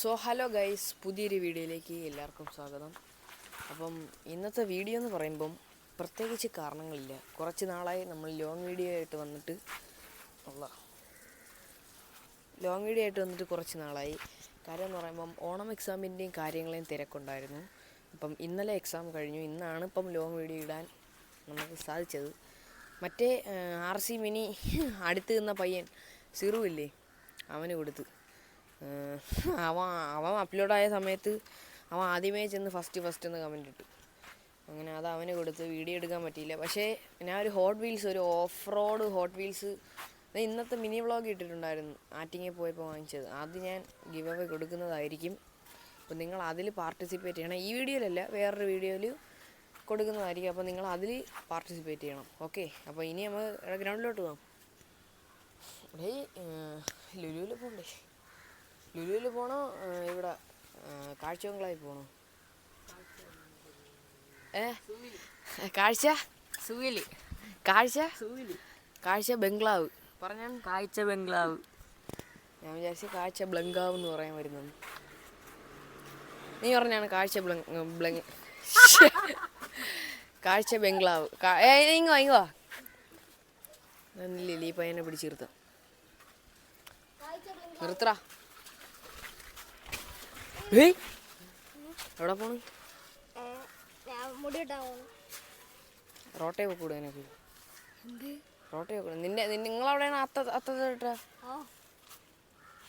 So hello guys പുതിയൊരു വീഡിയോയിലേക്ക് എല്ലാവർക്കും സ്വാഗതം. അപ്പം ഇന്നത്തെ വീഡിയോ എന്ന് പറയുമ്പം പ്രത്യേകിച്ച് കാരണങ്ങളില്ല. കുറച്ച് നാളായി നമ്മൾ ലോങ് വീഡിയോ ആയിട്ട് വന്നിട്ട് ഉള്ള ലോങ് വീഡിയോ ആയിട്ട് വന്നിട്ട് കുറച്ച് നാളായി. കാര്യം എന്ന് പറയുമ്പം ഓണം എക്സാമിന്റെയും കാര്യങ്ങളെയും തിരക്കുണ്ടായിരുന്നു. അപ്പം ഇന്നലെ എക്സാം കഴിഞ്ഞു. ഇന്നാണ് ഇപ്പം ലോങ് വീഡിയോ ഇടാൻ നമുക്ക് സാധിച്ചത്. മറ്റേ ആർ സി മിനി അടുത്ത് നിന്ന പയ്യൻ സിറു ഇല്ലേ അവന് കൊടുത്ത്. അവൻ അവൻ അപ്ലോഡായ സമയത്ത് അവൻ ആദ്യമേ ചെന്ന് ഫസ്റ്റ് ഫസ്റ്റ് എന്ന് കമന്റ് ഇട്ടു. അങ്ങനെ അത് അവന് കൊടുത്ത് വീഡിയോ എടുക്കാൻ പറ്റിയില്ല. പക്ഷേ ഞാൻ ഒരു ഹോട്ട് വീൽസ് ഒരു ഓഫ് റോഡ് ഹോട്ട് വീൽസ് ഇന്നത്തെ മിനി വ്ളോഗ് ഇട്ടിട്ടുണ്ടായിരുന്നു. ആറ്റിങ്ങിൽ പോയപ്പോൾ വാങ്ങിച്ചത്. അത് ഞാൻ ഗിവ് അവേ കൊടുക്കുന്നതായിരിക്കും. അപ്പോൾ നിങ്ങൾ അതിൽ പാർട്ടിസിപ്പേറ്റ് ചെയ്യണം. ഈ വീഡിയോയിലല്ല വേറൊരു വീഡിയോയിൽ കൊടുക്കുന്നതായിരിക്കും. അപ്പോൾ നിങ്ങൾ അതിൽ പാർട്ടിസിപ്പേറ്റ് ചെയ്യണം. ഓക്കെ അപ്പോൾ ഇനി നമ്മൾ ഗ്രൗണ്ടിലോട്ട് പോകാം ഡേ ലുലുവിൽ പോകണ്ടേ ലുലുവിൽ പോകണോ ഏഹ് ഇവിടെ കാഴ്ചബംഗ്ലാവിൽ പോകണോ ഏ? കാഴ്ച? സുവിലി. കാഴ്ച? സുവിലി. കാഴ്ച ബംഗ്ലാവ്. പറഞ്ഞ കാഴ്ച ബംഗ്ലാവ്. ഞാൻ വിചാരിച്ച കാഴ്ച ബ്ലങ്കാവ് എന്ന് പറയാൻ വരുന്നത്. നീ പറഞ്ഞാണ് കാഴ്ച ബ്ലങ് ബ്ലങ് കാഴ്ച ബംഗ്ലാവ്. ഇങ്ങോ ഇങ്ങോ നന്നില്ലേ ഈ പയ്യനെ പിടിച്ച് നിർത്തറ എവിടെ പോണു? പോക്കൂടെ പോക്കൂടെ. നിങ്ങളവിടെയാണ് അത്ത ഇട്ടാ? ആ.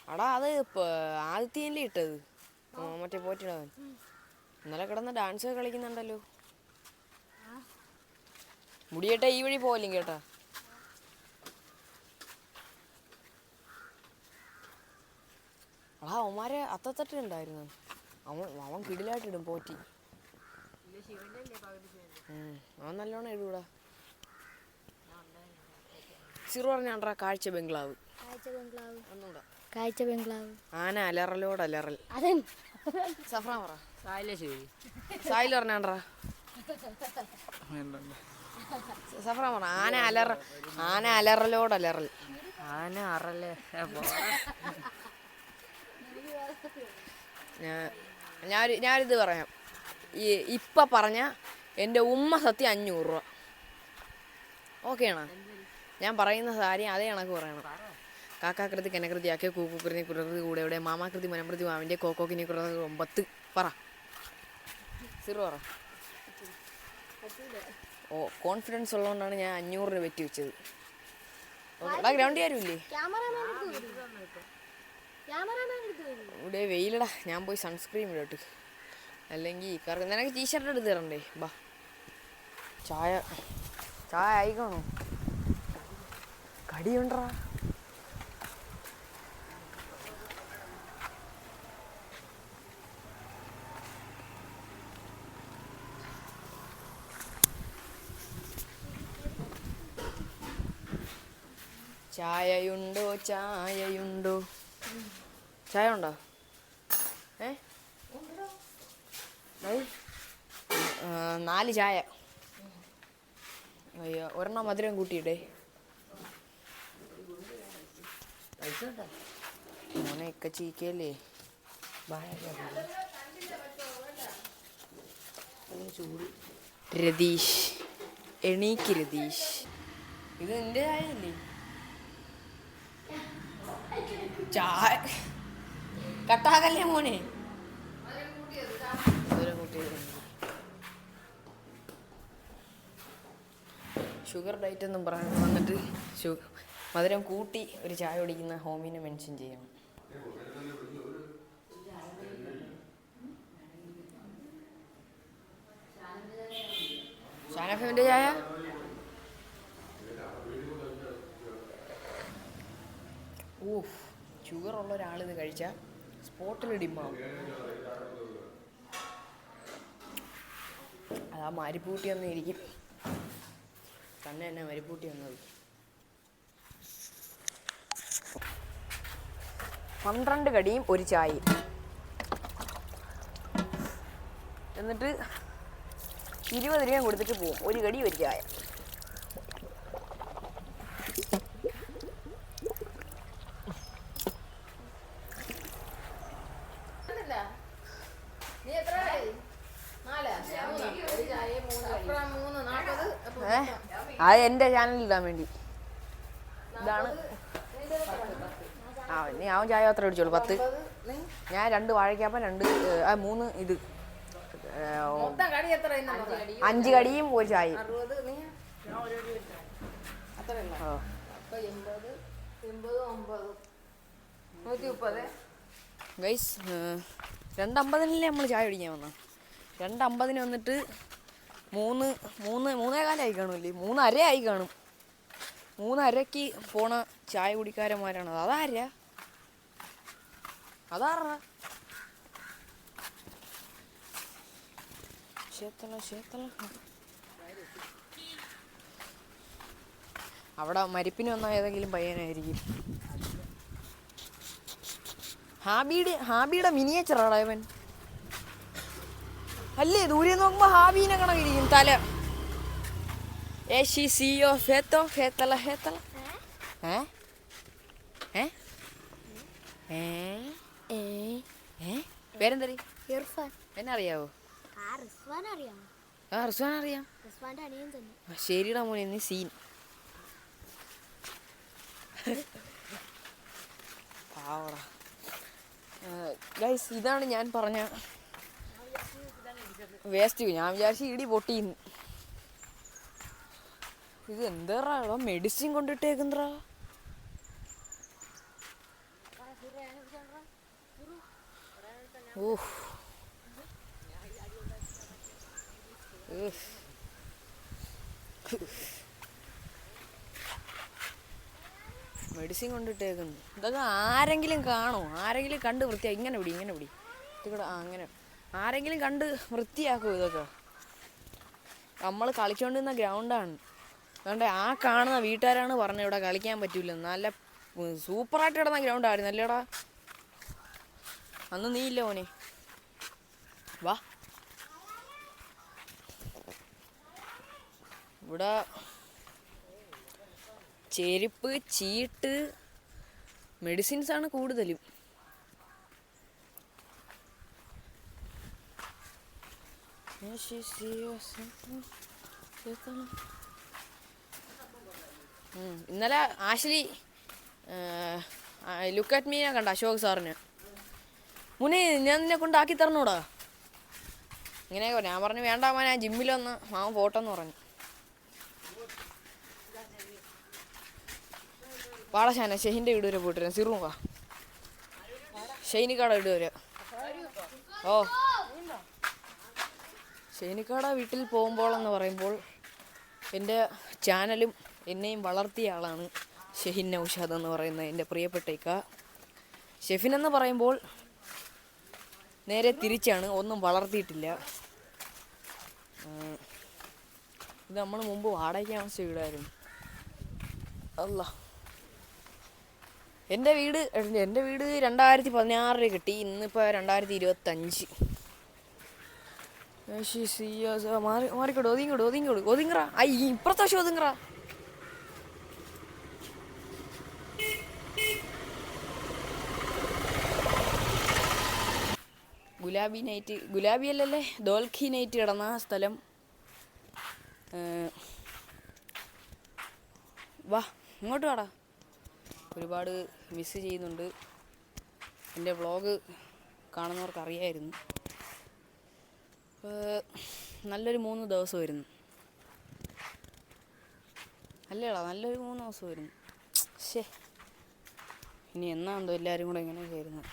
അടാ അത് ആദിത്യല്ലേ ഇട്ടത്? മറ്റേ പോറ്റിടവൻ. ഇന്നലെ കിടന്ന് ഡാൻസ് കളിക്കുന്നുണ്ടല്ലോ. മുടിയേട്ടാ ഈ വഴി പോവല്ലേ കേട്ടാ. അടാ അവന്മാരെ അത്തത്തട്ടുണ്ടായിരുന്നു അവൻ അവൻ കിടിലായിട്ടിടും പോറ്റി. അവൻ നല്ലോണം ഇടൂടാ സിറു പറഞ്ഞാണ്ടാ കാഴ്ച ബംഗ്ലാവ്. കാഴ്ച ബംഗ്ലാവ്. ഒന്നുകൂടാ. കാഴ്ച ബംഗ്ലാവ്. ആന അലറലോട് അലറൽ. അതെ സഫ്രാൻ പറ. സായിൽ പറഞ്ഞാണ്ടാ. സഫ്രാൻ പറ ആന അലറ ആന അലറലോട് അലറൽ. ആന അറല്ലേ ഞാൻ ഞാനിത് പറയാം. ഈ ഇപ്പം പറഞ്ഞ എന്റെ ഉമ്മ സത്യം അഞ്ഞൂറ് രൂപ. ഓക്കെയാണോ ഞാൻ പറയുന്ന കാര്യം അതേ കണക്ക് പറയണം. കാക്കാകൃതി കനകൃതി ആക്കിയ കൂക്കുകൃതി കുരകൃതി കൂടെ ഇവിടെ മാമാകൃതി മനപ്രതി മാവിന്റെ കോക്കോക്കിനെ കുറകൃതി ഒമ്പത്ത്. പറ. സീറോ പറ. ഓ കോൺഫിഡൻസ് ഉള്ളതുകൊണ്ടാണ് ഞാൻ അഞ്ഞൂറിന് വെറ്റി വെച്ചത്. ഗ്രൗണ്ടിൽ ആരുമില്ലേ? ഇവിടെ വെയിലടാ. ഞാൻ പോയി സൺസ്ക്രീം ഇടട്ട് അല്ലെങ്കിൽ കറക്കം നിനക്ക് ടീഷർട്ട് എടുത്ത് തരണ്ടേ? ബാ. ചായ. ചായ ആയിക്കോണോ. കടിയുണ്ടാ ചായയുണ്ടോ? ചായയുണ്ടോ? ചായ ഉണ്ടോ? ഏ? നാല് ചായ. അയ്യോ ഒരെണ്ണം മധുരം കൂട്ടിയിടേ മോനെ ഒക്കെ ചീക്കല്ലേ? രതീഷ്. എണീക്ക് രതീഷ്. ഇത് നിന്റെ ചായയല്ലേ? ചായ കട്ടാകല്ലേ മോനെ? ഷുഗർ ഡയറ്റ് എന്നും പറയാൻ വന്നിട്ട് ഷുഗർ മധുരം കൂട്ടി ഒരു ചായ കുടിക്കുന്ന ഹോമിനെ മെൻഷൻ ചെയ്യണം ചായ? ഊഫ് ഷുഗറുള്ള ഇത് കഴിച്ചാൽ സ്പോട്ടിൽ ഡിമാവും അതാ മരിപ്പൂട്ടി ഇരിക്കും തന്നെ തന്നെ മരിപ്പൂട്ടി വന്നത്. പന്ത്രണ്ട് കടിയും ഒരു ചായ എന്നിട്ട് ഇരുപത് രൂപ കൊടുത്തിട്ട് പോവും. ഒരു കടി ഒരു ചായ. അത് എന്റെ ചാനലിൽ ഇടാൻ വേണ്ടി. ഇതാണ്. ആ ഇനി അവൻ ചായ മാത്രമേ അടിച്ചോളൂ പത്ത്. ഞാൻ രണ്ട് വാഴയ്ക്കാപ്പം രണ്ട് മൂന്ന് ഇത്. അഞ്ച് കടിയും ഒരു ചായയും. ഓ. ഗൈസ് രണ്ടമ്പതിനല്ലേ നമ്മൾ ചായ കുടിക്കാൻ വന്നത് രണ്ടമ്പതിന് വന്നിട്ട് മൂന്ന് മൂന്ന് മൂന്നേ കാലമായി മൂന്നര ആയി കാണും. മൂന്നരക്ക് പോണ ചായ കുടിക്കാരന്മാരാണ് അതാര അതാറാ അവിടെ മരിപ്പിന് വന്ന ഏതെങ്കിലും പയ്യനായിരിക്കും. ഹാബിയുടെ ഹാബിയുടെ മിനിയേച്ചറാടാ ഇവൻ. അല്ലേ? ദൂരെ നോക്കുമ്പോ ഹാബീനെ കണക്കിരിക്കും. തല. ഫേത്തോ ഫേത്തല ഫേത്തല ഏ? ഏ? ഏ? ഏ? ഏ? പേരെന്തരി ഇർഫാൻ. എന്നെ അറിയാവോ ആ റിസ്വാൻ അറിയാം. ശരിടാ മോനെ നീ സീൻ. പാവടാ. ഗൈസ് ഇതാണ് ഞാൻ പറഞ്ഞ വേസ്റ്റ് ഞാൻ വിചാരിച്ചു ഇടി പൊട്ടിന്ന് ഇത് എന്താ മെഡിസിൻ കൊണ്ടിട്ടേക്കുന്നറാ ഉഫ്. മെഡിസിൻ കൊണ്ടിട്ടേക്കുന്നു. ഇതൊക്കെ ആരെങ്കിലും കാണോ ആരെങ്കിലും കണ്ട് വൃത്തിയായി ഇങ്ങനെ പിടി ഇങ്ങനെ പിടി. ഇതുകൂടെ കൂടെ അങ്ങനെ. ആരെങ്കിലും കണ്ട് വൃത്തിയാക്കും ഇതൊക്കെ? നമ്മൾ കളിച്ചുകൊണ്ടിരുന്ന ഗ്രൗണ്ടാണ്. അതുകൊണ്ട് ആ കാണുന്ന വീട്ടുകാരാണ് പറഞ്ഞത് ഇവിടെ കളിക്കാൻ പറ്റൂല. നല്ല സൂപ്പറായിട്ട് കിടന്ന ഗ്രൗണ്ടായിരുന്നു അല്ലേടാ? അന്ന് നീ ഇല്ല മോനെ? വാ. ഇവിടെ ചെരുപ്പ് ചീട്ട് മെഡിസിൻസ് ആണ് കൂടുതലും something, ഇന്നലെ ആശ്ലി ലുക്ക് അറ്റ് മീനെ കണ്ട അശോക് സാറിന്. മുനി ഞാൻ നിന്നെ കൊണ്ടാക്കി തരണോടാ. ഇങ്ങനെയൊക്കെ ഞാൻ പറഞ്ഞു വേണ്ട മാൻ ഞാൻ ജിമ്മിൽ വന്ന് മാവൻ പോട്ടെന്ന് പറഞ്ഞു. വാടാ ഷാന ഷെഹിന്റെ വീട് വരെ പോയിട്ട് വരാം. സിറു വാ. ഷെയ്നിക്കാട വീട് വരെ. ഓ. ഷെയ്നിക്കാട വീട്ടിൽ പോകുമ്പോൾ എന്ന് പറയുമ്പോൾ എന്റെ ചാനലും എന്നെയും വളർത്തിയ ആളാണ് ഷെഹിൻ നൌഷാദ് എന്ന് പറയുന്ന എന്റെ പ്രിയപ്പെട്ട ഇക്ക ഷെഫിൻ എന്ന് പറയുമ്പോൾ നേരെ തിരിച്ചാണ് ഒന്നും വളർത്തിയിട്ടില്ല. ഇത് നമ്മൾ മുമ്പ് വാടകയ്ക്ക് താമസിച്ച വീടായിരുന്നു. അല്ല എന്റെ വീട് എന്റെ വീട് രണ്ടായിരത്തി പതിനാറിൽ കിട്ടി ഇന്നിപ്പോൾ രണ്ടായിരത്തി ഇരുപത്തഞ്ച്. മാറി വശം ഒതുങ്ങറ. ഗുലാബി നൈറ്റ് ഗുലാബി അല്ലല്ലേ? ദോൽഖി നൈറ്റ് കിടന്ന സ്ഥലം. വാ ഇങ്ങോട്ട് വാടാ. ഒരുപാട് മിസ് ചെയ്യുന്നുണ്ട്. എന്റെ വ്ളോഗ് കാണുന്നവർക്ക് അറിയായിരുന്നു നല്ലൊരു മൂന്ന് ദിവസം വരുന്നു അല്ലേടാ നല്ലൊരു മൂന്ന് ദിവസം വരുന്നു ശേ ഇനി എന്നാണ്ടോ എല്ലാവരും കൂടെ ഇങ്ങനെ ചേരുന്നത്.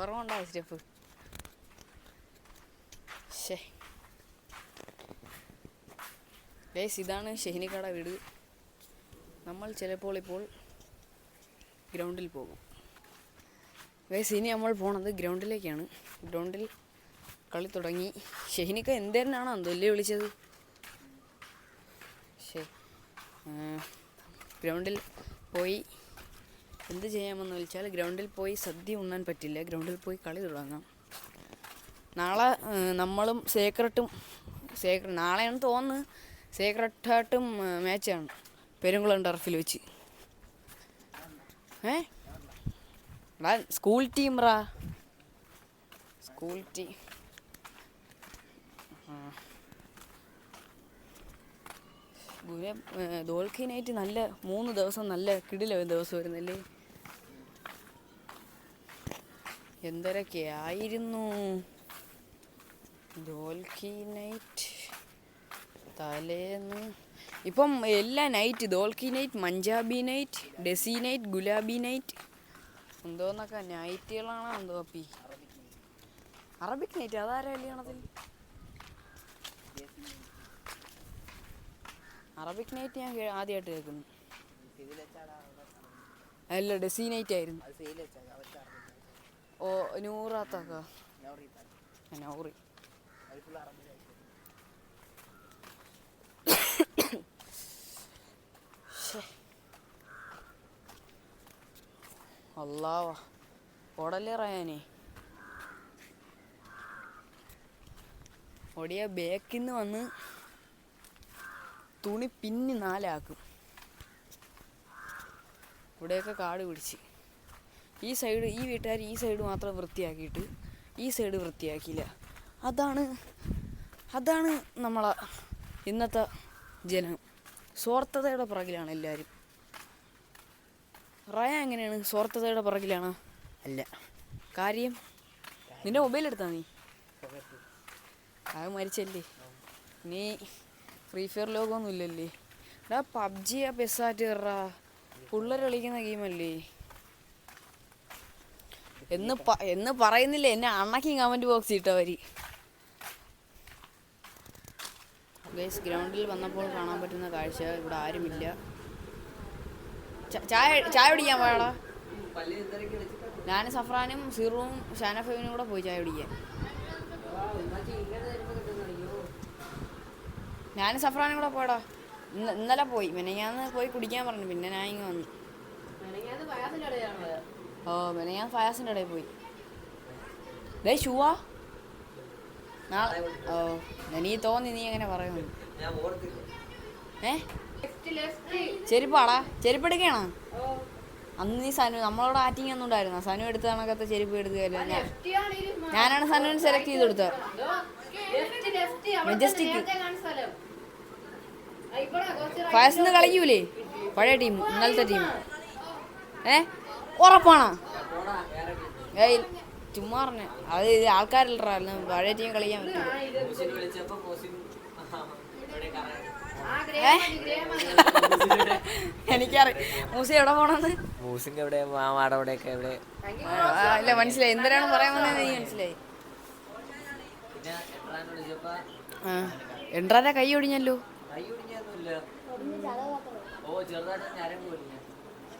ഓർമ്മ ഉണ്ടായ സ്റ്റെപ്പ് ശേ ഗൈസ് ഇതാണ് ഷെഹിനിക്കട വീട്. നമ്മൾ ചിലപ്പോൾ ഇപ്പോൾ ഗ്രൗണ്ടിൽ പോകും. ഗൈസ് ഇനി നമ്മൾ പോണത് ഗ്രൗണ്ടിലേക്കാണ്. ഗ്രൗണ്ടിൽ കളി തുടങ്ങി. ഷെഹിനൊക്കെ എന്തേരനാണോ എന്തല്ലേ വിളിച്ചത്? ശേ ഗ്രൗണ്ടിൽ പോയി എന്ത് ചെയ്യാമെന്ന് വിളിച്ചാൽ ഗ്രൗണ്ടിൽ പോയി സദ്യ ഉണ്ണാൻ പറ്റില്ല. ഗ്രൗണ്ടിൽ പോയി കളി തുടങ്ങാം. നാളെ നമ്മളും സേക്രട്ടും സേക്ര നാളെയാണ് തോന്നുന്നു സേക്രട്ടായിട്ടും മാച്ചാണ് പെരുങ്കുളം ടർഫിൽ വെച്ച്. ഏ? എടാ സ്കൂൾ ടീം റാ ക്വാളിറ്റി ദോൾക്കിനായിട്ട് നല്ല മൂന്ന് ദിവസം നല്ല കിടില ദിവസം വരുന്നല്ലേ എന്തരൊക്കെ ആയിരുന്നു? ദോൽഖി നൈറ്റ് തലേന്ന്. ഇപ്പം എല്ലാ night dholki night മഞ്ചാബി night desi night gulabi night എന്തോന്നൊക്കെ നൈറ്റുകളാണോ എന്തോ അപ്പി അറബിക് നൈറ്റ് അതാരാ കല്യാണത്തിൽ അറബിക് നൈറ്റ് ഞാൻ ആദ്യമായിട്ട് കേൾക്കുന്നു. അല്ല ഡെസി നൈറ്റ് ആയിരുന്നു. ഓ നൂറാത്താക്ക. നൗറി. അല്ലാവാ ഓടല്ലേ റയാനെ? ഒടിയ ബേക്കിൽ നിന്ന് വന്ന് തുണി പിന്നി നാലാക്കും. ഇവിടെയൊക്കെ കാട് പിടിച്ച്. ഈ സൈഡ് ഈ വീട്ടുകാർ ഈ സൈഡ് മാത്രം വൃത്തിയാക്കിയിട്ട് ഈ സൈഡ് വൃത്തിയാക്കിയില്ല. അതാണ് അതാണ് നമ്മളെ ഇന്നത്തെ ജനം. സ്വാർത്ഥതയുടെ പുറകിലാണ് എല്ലാവരും റയ എങ്ങനെയാണ്? സ്വാർത്ഥതയുടെ പുറകിലാണ്? അല്ല. കാര്യം? നിന്റെ മൊബൈൽ എടുത്താ നീ? അത് മരിച്ചല്ലേ? നീ ഫ്രീ ഫയർ ലോകമൊന്നും ഇല്ലല്ലേ? എടാ പബ്ജി ആ പെസ്സാറ്റ് കയറാ പിള്ളേർ കളിക്കുന്ന ഗെയിമല്ലേ എന്ന് പ- എന്ന് പറയുന്നില്ല. എന്നെ അണക്കി കമന്റ് ബോക്സ് ഇട്ടവര് ഗൈസ് ഗ്രൗണ്ടിൽ വന്നപ്പോൾ കാണാൻ പറ്റുന്ന കാഴ്ച ഇവിടെ ആരുമില്ല. ചായ ചായ കുടിക്കാൻ പോയാടാ ഞാൻ സഫ്രാനും സിറുവും ഷാനഫീനും കൂടെ പോയി ചായ കുടിക്കാൻ. ഞാൻ സഫ്രാനും കൂടെ പോയടാ. ഇന്നലെ പോയി. മെനങ്ങാന്ന് പോയി കുടിക്കാൻ പറഞ്ഞു. പിന്നെ ഞാൻ ഇങ്ങ് വന്നു. ഓ മെനങ്ങാൻ ഫയാസിന്റെ ഇടയിൽ പോയി. ദേ ഷൂവാ. നാളെ ഓ നീ തോന്നി നീ എങ്ങനെ പറയുന്നു? ഏ? ചെരുപ്പാടാ. ചെരുപ്പ് എടുക്കണോ അന്ന് നീ സനു നമ്മളോട് ആറ്റിങ് ഒന്നും ഉണ്ടായിരുന്നു? സനു എടുത്ത കണക്കത്തെ ചെരുപ്പ് എടുക്കുകയല്ലോ ഞാൻ ഞാനാണ് സനുവിന് സെലക്ട് ചെയ്ത് കൊടുത്തത്. മെജസ്റ്റിക് ഫയസിന്ന് കളിക്കൂലേ? പഴയ ടീം ഇന്നലത്തെ ടീം ഏ? ഉറപ്പാണോ. ഏയ് ചുമ്മാ പറഞ്ഞ. അത് ഇത് ആൾക്കാരില്ലായിരുന്നു പഴയ ടീം കളിക്കാൻ പറ്റും എനിക്കറിയാം മൂസ എവിടെ പോണെന്ന്? മൂസിന്റെ എവിടെ മാമാടെ അവിടെയൊക്കെ എവിടെ? ആ, ഇല്ല മനസ്സിലായി. എന്തിനാണ് പറയാൻ വന്നത് നീ മനസ്സിലായി. എൻട്രാന്റെ കൈ ഒടിഞ്ഞല്ലോ.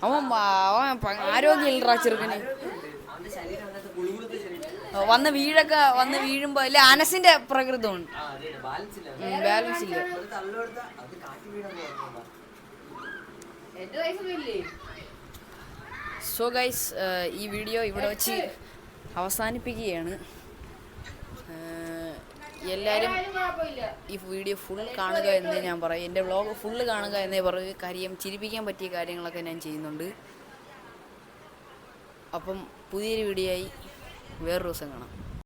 അവൻ അവൻ ആരോഗ്യം ആരോഗ്യമില്ലടാ ചെറുക്കന്. ശരീരം. വന്ന് വീഴൊക്കെ വന്ന് വീഴുമ്പോ അല്ലെ അനസിന്റെ പ്രകൃതമാണ് ബാലൻസ് ഇല്ല. സോ ഗൈസ് ഈ വീഡിയോ ഇവിടെ വെച്ച് അവസാനിപ്പിക്കുകയാണ്. എല്ലാവരും ഈ വീഡിയോ ഫുൾ കാണുക എന്നേ ഞാൻ പറയും. എന്റെ വ്ളോഗ് ഫുള്ള് കാണുക എന്നേ പറയും. കാര്യം ചിരിപ്പിക്കാൻ പറ്റിയ കാര്യങ്ങളൊക്കെ ഞാൻ ചെയ്യുന്നുണ്ട്. അപ്പം പുതിയൊരു വീഡിയോ ആയി. വേറൊരു ദിവസം കാണാം.